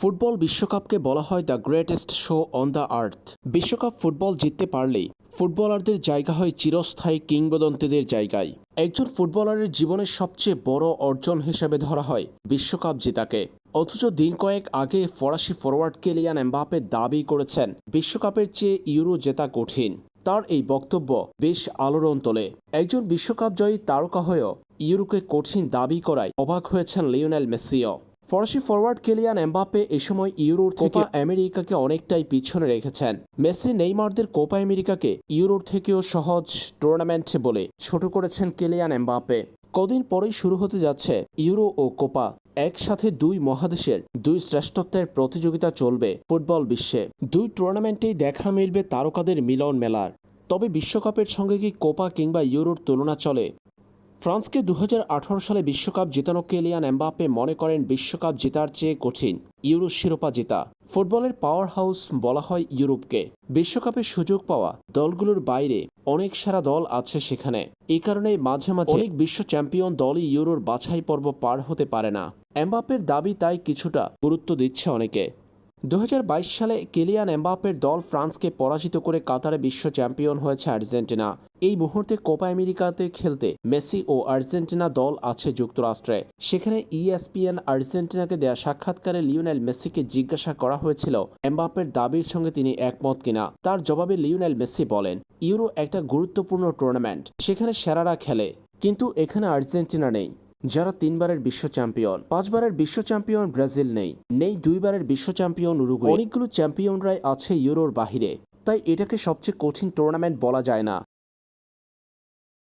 Football বিশ্বকাপকে বলা হয় the greatest show on the earth. বিশ্বকাপ ফুটবল জিততে পারলেই ফুটবলারদের জায়গা হয় চিরস্থায়ী কিংবদন্তিদের জায়গায়। একজন ফুটবলারের জীবনের সবচেয়ে বড় অর্জন হিসেবে ধরা হয় বিশ্বকাপ জেতাকে। অথচ দিন কয়েক আগে ফরাসি ফরওয়ার্ড কেলিয়ান এমবাপে দাবি করেছেন, বিশ্বকাপের চেয়ে ইউরো জেতা কঠিন। তার এই বক্তব্য বেশ আলোড়ন তোলে। একজন বিশ্বকাপ জয়ী তারকা হয়েও ইউরোকে কঠিন দাবি করায় অবাক হয়েছেন লিওনেল মেসিও। ফরাসি ফরওয়ার্ড কেলিয়ান এমবাপে এ সময় ইউরোর থেকে আমেরিকাকে অনেকটাই পিছনে রেখেছেন। মেসি নেইমারদের কোপা আমেরিকাকে ইউরোর থেকেও সহজ টুর্নামেন্ট বলে ছোট করেছেন কেলিয়ান এমবাপে কদিন পরেই শুরু হতে যাচ্ছে ইউরো ও কোপা। একসাথে দুই মহাদেশের দুই শ্রেষ্ঠত্বের প্রতিযোগিতা চলবে ফুটবল বিশ্বে। দুই টুর্নামেন্টেই দেখা মিলবে তারকাদের মিলন মেলার। তবে বিশ্বকাপের সঙ্গে কি কোপা কিংবা ইউরোর তুলনা চলে? ফ্রান্সকে দু হাজার আঠারো সালে বিশ্বকাপ জেতানো কেলিয়ান এমবাপ্পে মনে করেন বিশ্বকাপ জেতার চেয়ে কঠিন ইউরো শিরোপা জেতা। ফুটবলের পাওয়ার হাউস বলা হয় ইউরোপকে। বিশ্বকাপের সুযোগ পাওয়া দলগুলোর বাইরে অনেক সারা দল আছে সেখানে। এই কারণে মাঝে মাঝে অনেক বিশ্ব চ্যাম্পিয়ন দলই ইউরোর বাছাই পর্ব পার হতে পারে না। এমবাপ্পের দাবি তাই কিছুটা গুরুত্ব দিচ্ছে অনেকে। দু হাজার বাইশ সালে কেলিয়ান এমবাপ্পের দল ফ্রান্সকে পরাজিত করে কাতারে বিশ্ব চ্যাম্পিয়ন হয়েছে আর্জেন্টিনা। এই মুহূর্তে কোপা আমেরিকাতে খেলতে মেসি ও আর্জেন্টিনা দল আছে যুক্তরাষ্ট্রে। সেখানে ইএসপিএন আর্জেন্টিনাকে দেয়া সাক্ষাৎকারে লিওনেল মেসিকে জিজ্ঞাসা করা হয়েছিল এমবাপ্পের দাবির সঙ্গে তিনি একমত কিনা। তার জবাবে লিওনেল মেসি বলেন, ইউরো একটা গুরুত্বপূর্ণ টুর্নামেন্ট, সেখানে সেরারা খেলে, কিন্তু এখানে আর্জেন্টিনা নেই। যারা তিনবারের বিশ্ব চ্যাম্পিয়ন, পাঁচবারের বিশ্ব চ্যাম্পিয়ন ব্রাজিল নেই। নেই দুইবারের বিশ্ব চ্যাম্পিয়ন উরুগুয়ে। অনেকগুলো চ্যাম্পিয়নরাই আছে ইউরোর বাহিরে। তাই এটাকে সবচেয়ে কঠিন টুর্নামেন্ট বলা যায় না।